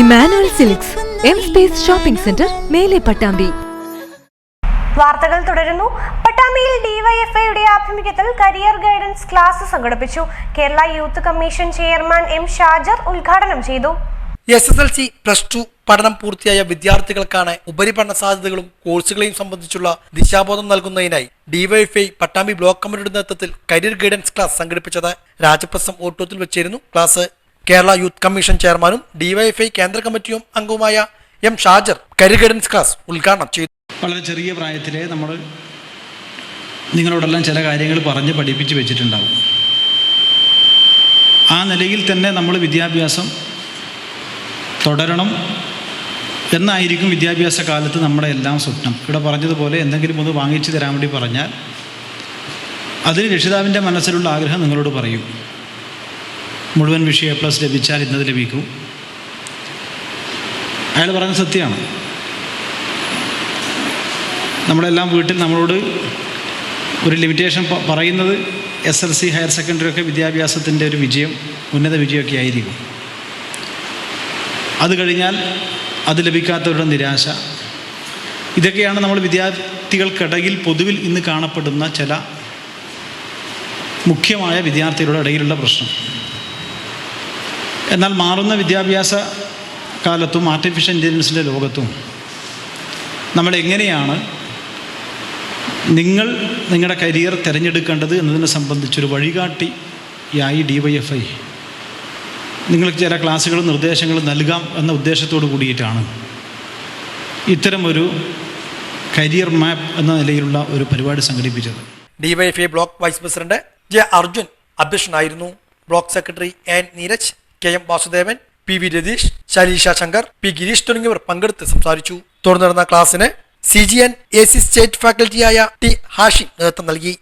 Emmanuel silks M space shopping centre Mele Pattambi. വാർത്തകൾ തുടരുന്നു. പട്ടാമ്പിയിൽ ഡിവൈഎഫ്ഐയുടെ ആഭിമുഖ്യത്തിൽ കരിയർ ഗൈഡൻസ് ക്ലാസ് സംഘടിപ്പിച്ചു. Kerala youth commission chairman M Shajar ഉദ്ഘാടനം ചെയ്തു. S S L C plus two പഠനം പൂർത്തിയായ വിദ്യാർത്ഥികൾക്കാണ് ഉപരിപഠന സാധ്യതകളും കോഴ്സുകളെയും സംബന്ധിച്ചുള്ള ദിശാബോധം നൽകുന്നതിനായി ഡിവൈഎഫ്ഐ പട്ടാമ്പി ബ്ലോക്ക് കമ്മിറ്റിയുടെ നേതൃത്വത്തിൽ കരിയർ ഗൈഡൻസ് ക്ലാസ് സംഘടിപ്പിച്ചത്. രാജപ്രസം ഓട്ടോത്തിൽ വെച്ചായിരുന്നു ക്ലാസ് കേരള യൂത്ത് കമ്മീഷൻ ചെയർമാനും ഡിവൈഎഫ്ഐ കേന്ദ്ര കമ്മിറ്റിയും അംഗവുമായ എം ഷാജർ കരിഗഡൻസ് ഗൈഡൻസ് ക്ലാസ് ഉദ്ഘാടനം ചെയ്തു. വളരെ ചെറിയ പ്രായത്തിലെ നമ്മൾ നിങ്ങളോടെല്ലാം ചില കാര്യങ്ങൾ പറഞ്ഞ് പഠിപ്പിച്ച് വെച്ചിട്ടുണ്ടാവും. ആ നിലയിൽ തന്നെ നമ്മൾ വിദ്യാഭ്യാസം തുടരണം എന്നായിരിക്കും വിദ്യാഭ്യാസ കാലത്ത് നമ്മുടെ എല്ലാം സ്വപ്നം. ഇവിടെ പറഞ്ഞതുപോലെ എന്തെങ്കിലും ഒന്ന് വാങ്ങിച്ചു തരാൻ വേണ്ടി പറഞ്ഞാൽ അതിന് രക്ഷിതാവിന്റെ മനസ്സിലുള്ള ആഗ്രഹം നിങ്ങളോട് പറയും. മുഴുവൻ വിഷയം എ പ്ലസ് ലഭിച്ചാൽ ഇന്നത് ലഭിക്കും. അയാൾ പറഞ്ഞ സത്യമാണ്. നമ്മളെല്ലാം വീട്ടിൽ നമ്മളോട് ഒരു ലിമിറ്റേഷൻ പറയുന്നത് S L C higher secondary ഒക്കെ വിദ്യാഭ്യാസത്തിന്റെ ഒരു വിജയം ഉന്നത വിജയമൊക്കെ ആയിരിക്കും. അത് കഴിഞ്ഞാൽ അത് ലഭിക്കാത്തവരുടെ നിരാശ. ഇതൊക്കെയാണ് നമ്മൾ വിദ്യാർത്ഥികൾക്കിടയിൽ പൊതുവിൽ ഇന്ന് കാണപ്പെടുന്ന ചില മുഖ്യമായ വിദ്യാർത്ഥികളുടെ ഇടയിലുള്ള പ്രശ്നം. എന്നാൽ മാറുന്ന വിദ്യാഭ്യാസ കാലത്തും ആർട്ടിഫിഷ്യൽ ഇന്റലിജൻസിന്റെ ലോകത്തും നമ്മൾ എങ്ങനെയാണ് നിങ്ങൾ നിങ്ങളുടെ കരിയർ തിരഞ്ഞെടുക്കേണ്ടത് എന്നതിനെ സംബന്ധിച്ചൊരു വഴികാട്ടിയായി ഡി വൈ എഫ് ഐ നിങ്ങൾക്ക് ചില ക്ലാസ്സുകളും നിർദ്ദേശങ്ങളും നൽകാം എന്ന ഉദ്ദേശത്തോടു കൂടിയിട്ടാണ് ഇത്തരമൊരു കരിയർ മാപ്പ് എന്ന നിലയിലുള്ള ഒരു പരിപാടി സംഘടിപ്പിച്ചത്. DYFI block vice president J Arjun അധ്യക്ഷനായിരുന്നു. Block secretary N Neeraj. K M Vasudevan P V Ratheesh Shaleesha Shankar P Gireesh തുടങ്ങിയവർ പങ്കെടുത്ത് സംസാരിച്ചു. തുടർന്ന് നടന്ന ക്ലാസ്സിന് C G N A C state ഫാക്കൽറ്റിയായ T Hashi നേതൃത്വം നൽകി.